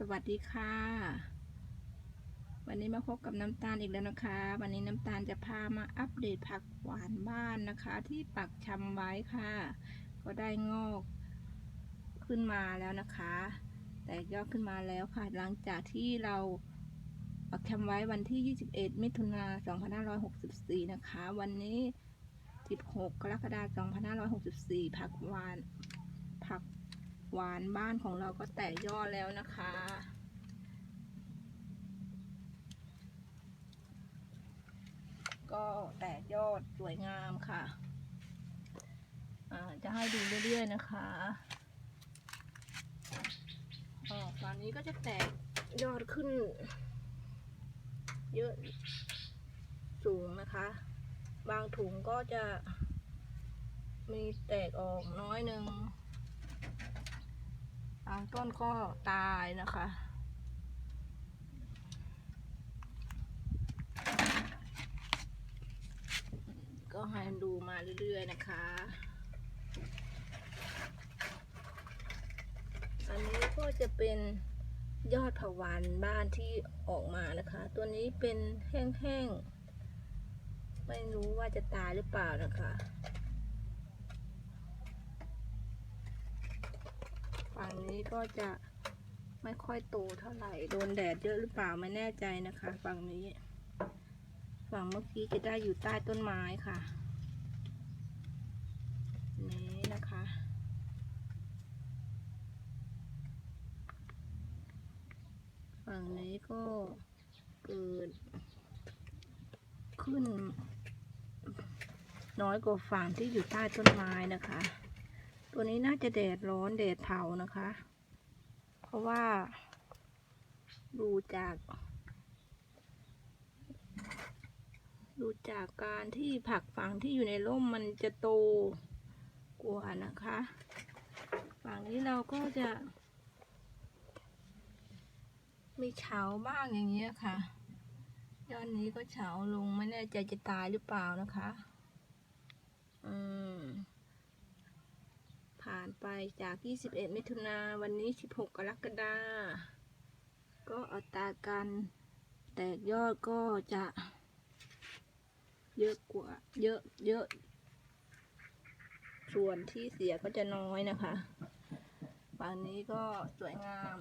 สวัสดีค่ะ วันนี้มาพบกับน้ำตาลอีกแล้วนะคะ วันนี้น้ำตาลจะพามาอัปเดตผักหวานบ้านนะคะ ที่ปักชำไว้ค่ะ ก็ได้งอกขึ้นมาแล้วนะคะ แต่ยอดขึ้นมาแล้วค่ะ หลังจากที่เราปักชำไว้วันที่ 21 มิถุนายน2564 นะคะ วันนี้ 16 กรกฎาคม2564 ผักหวานผัก หวานบ้านของเราก็แตกยอดแล้วนะคะ ก็แตกยอดสวยงามค่ะจะให้ดูเรื่อยๆนะคะตอนนี้ก็จะแตกยอดขึ้น เยอะสูงนะคะ บางถุงก็จะมีแตกออกน้อยหนึ่งางต้นก็ตายนะคะ ก็ให้ดูมาเรื่อยๆนะคะอันนี้ก็จะเป็นยอดผักวานบ้านที่ออกมานะคะ ตัวนี้เป็นแห้งๆ ไม่รู้ว่าจะตายหรือเปล่านะคะ ฝั่งนี้ก็จะไม่ค่อยโตเท่าไหร่ โดนแดดเยอะหรือเปล่าไม่แน่ใจนะคะ ฝั่งนี้ ฝั่งเมื่อกี้จะได้อยู่ใต้ต้นไม้ค่ะ นี้นะคะฝั่งนี้ก็เกิดขึ้น น้อยกว่าฝั่งที่อยู่ใต้ต้นไม้นะคะ ตัวนี้น่าจะแดดร้อนแดดเผานะคะ เพราะว่า ดูจาก ดูจากการที่ผักฝังที่อยู่ในร่มมันจะโตกว่านะคะฝั่งนี้เราก็จะ มีเฉาบ้างอย่างเงี้ยค่ะยอดนี้ก็เฉาลงไม่แน่ใจจะตายหรือเปล่านะคะ อืม ผ่านไปจาก 21 มิถุนาวันนี้ 16 กรกฎาก็อัตราการแตกยอดก็จะ เยอะกว่าเยอะเยอะ ส่วนที่เสียก็จะน้อยนะคะฝั่งนี้ก็สวยงาม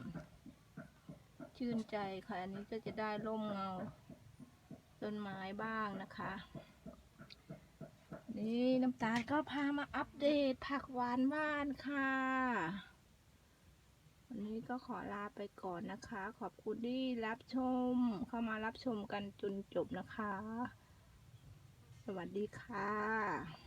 ชื่นใจค่ะ อันนี้ก็จะได้ร่มเงาต้นไม้บ้างนะคะ นี่น้ำตาลก็พามาอัปเดตผักหวานบ้านค่ะ วันนี้ก็ขอลาไปก่อนนะคะ ขอบคุณที่รับชม เข้ามารับชมกันจนจบนะคะ สวัสดีค่ะ